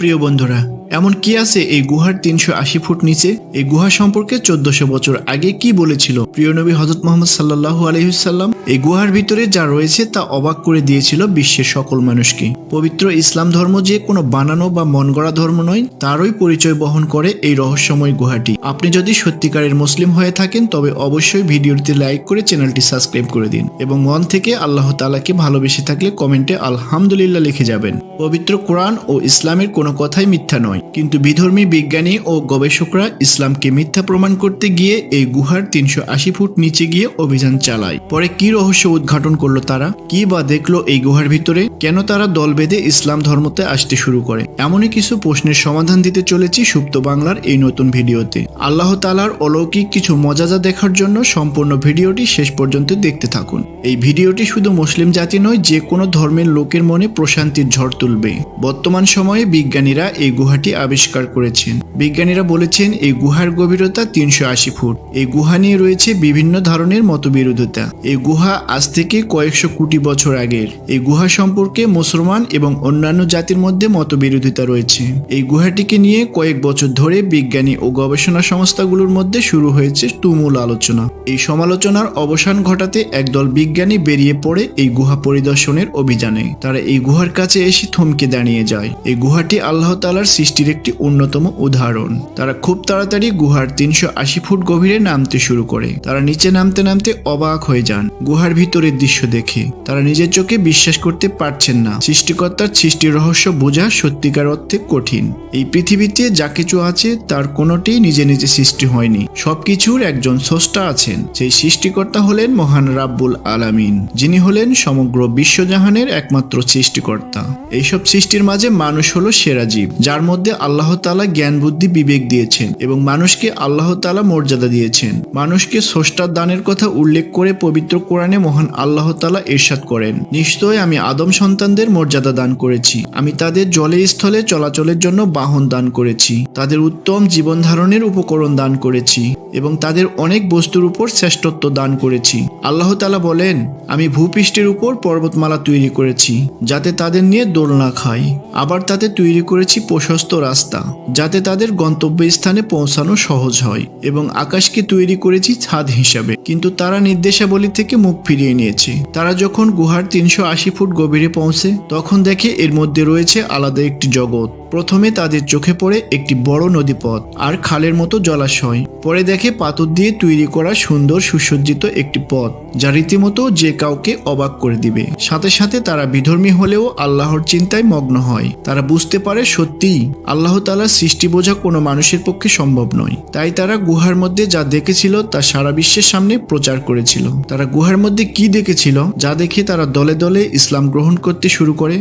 প্রিয় বন্ধুরা, এমন কি আছে এই গুহার তিনশো আশি ফুট নিচে? এই গুহা সম্পর্কে চোদ্দশো বছর আগে কি বলেছিল? প্রিয় নবী হজরত মোহাম্মদ সাল্লাহু আলহিসাল্লাম এই গুহার ভিতরে যা রয়েছে তা অবাক করে দিয়েছিল বিশ্বের সকল মানুষকে। পবিত্র ইসলাম ধর্ম যে কোনো বানানো বা মন ধর্ম নয়, তারই পরিচয় বহন করে এই রহস্যময় গুহাটি। আপনি যদি সত্যিকারের মুসলিম হয়ে থাকেন, তবে অবশ্যই ভিডিওটি লাইক করে চ্যানেলটি সাবস্ক্রাইব করে দিন এবং মন থেকে আল্লাহ তালাকে ভালোবেসে থাকলে কমেন্টে আলহামদুলিল্লাহ লিখে যাবেন। পবিত্র কোরআন ও ইসলামের কোনো কথাই মিথ্যা নয়। কিন্তু বিধর্মী বিজ্ঞানী ও গবেষকরা ইসলামকে মিথ্যা প্রমাণ করতে গিয়ে এই গুহার তিনশো আশি ফুট নিচে গিয়ে অভিযান চালায়। পরে কি রহস্য উদ্ঘাটন করল তারা? কি বা দেখল এই গুহার ভিতরে? কেন তারা দল বেঁধে ইসলাম ধর্মতে আসতে শুরু করে? এমনই কিছু প্রশ্নের সমাধান দিতে চলেছি সুপ্ত বাংলার এই নতুন ভিডিওতে। আল্লাহ তালার অলৌকিক কিছু মজাজা দেখার জন্য সম্পূর্ণ ভিডিওটি শেষ পর্যন্ত দেখতে থাকুন। এই ভিডিওটি শুধু মুসলিম জাতি নয়, যে কোনো ধর্মের লোকের মনে প্রশান্তির ঝড় তুলবে। বর্তমান সময়ে বিজ্ঞানীরা এই গুহাটি আবিষ্কার করেছেন। বিজ্ঞানীরা বলেছেন, এই গুহার গভীরতা তিনশো আশি ফুট। এই গুহা নিয়ে রয়েছে বিভিন্ন ধরনের মতবিরোধিতা। এই গুহা আজ থেকে কয়েকশো কোটি বছর আগের। এই গুহা সম্পর্কে মুসলমান এবং অন্যান্য জাতির মধ্যে মতবিরোধিতা রয়েছে। এই গুহাটিকে নিয়ে কয়েক বছর ধরে বিজ্ঞানী ও গবেষণা সংস্থাগুলোর মধ্যে শুরু হয়েছে তুমুল আলোচনা। এই সমালোচনার অবসান ঘটাতে একদল বিজ্ঞানী বেরিয়ে পড়ে এই গুহা পরিদর্শনের অভিযানে। তারা এই গুহার কাছে এসে থমকে দাঁড়িয়ে যায়। এই গুহাটি আল্লাহ তালার সৃষ্টির একটি অন্যতম উদাহরণ। তারা খুব তাড়াতাড়ি গুহার তিনশো আশি ফুট গভীরে নামতে শুরু করে। তারা নিচে নামতে নামতে অবাক হয়ে যান। গুহার ভিতরের দৃশ্য দেখে। তারা নিজের চোখে বিশ্বাস করতে পারছেন না। সৃষ্টিকর্তার সৃষ্টির রহস্য বোঝা সত্যিকার অর্থে কঠিন। এই পৃথিবীতে যা কিছু আছে, তার কোনোটি নিজে নিজে সৃষ্টি হয়নি। সবকিছুর একজন স্রষ্টা আছেন। সেই সৃষ্টিকর্তা হলেন মহান রাব্বুল আলামিন, যিনি হলেন সমগ্র বিশ্বজাহানের একমাত্র সৃষ্টিকর্তা। এইসব সৃষ্টির মাঝে মানুষ হলো সেরা জীব, যার মধ্যে আল্লাহ তালা জ্ঞান, বুদ্ধি, বিবেক দিয়েছেন এবং মানুষকে আল্লাহ তালা মর্যাদা দিয়েছেন। মানুষকে স্রষ্টার দানের কথা উল্লেখ করে পবিত্র কোরআনে মহান আল্লাহ তালা এরশাদ করেন। নিশ্চয় আমি আদম সন্তানদের মর্যাদা দান করেছি। আমি তাদের জলে স্থলে চলাচলের জন্য বাহন দান করেছি। তাদের উত্তম জীবন ধারণের উপকরণ দান করেছি এবং তাদের অনেক বস্তুর উপর শ্রেষ্ঠত্ব দান করেছি। আল্লাহ তালা বলেন, আমি ভূপৃষ্ঠের উপর পর্বতমালা তৈরি করেছি, যাতে তাদের নিয়ে দোলনা খায় আবার তাতে তৈরি করেছি প্রশস্ত রাস্তা, যাতে তাদের গন্তব্যস্থানে পৌঁছানো সহজ হয় এবং আকাশকে তৈরি করেছি ছাদ হিসাবে। কিন্তু তারা নির্দেশাবলী থেকে মুখ ফিরিয়ে নিয়েছে। তারা যখন গুহার তিনশো আশি ফুট গভীরে পৌঁছে, তখন দেখে এর মধ্যে রয়েছে আলাদা একটি জগৎ। প্রথমে তাদের চোখে পড়ে একটি বড় নদীপথ আর খালের মতো জলাশয়। পরে দেখে পাথর দিয়ে তৈরি করা সুন্দর সুসজ্জিত একটি পথ, যা রীতিমতো যে কাউকে অবাক করে দিবে। সাথে সাথে তারা বিধর্মী হলেও আল্লাহর চিন্তায় মগ্ন হয়। তারা বুঝতে পারে সত্যিই আল্লাহ তালার সৃষ্টি বোঝা কোনো মানুষের পক্ষে সম্ভব নয়। তাই তারা গুহার মধ্যে যা দেখেছিল তা সারা বিশ্বের সামনে প্রচার করেছিল। তারা গুহার মধ্যে কি দেখেছিল? যা দেখে তারা দলে দলে ইসলাম গ্রহণ করতে শুরু করে।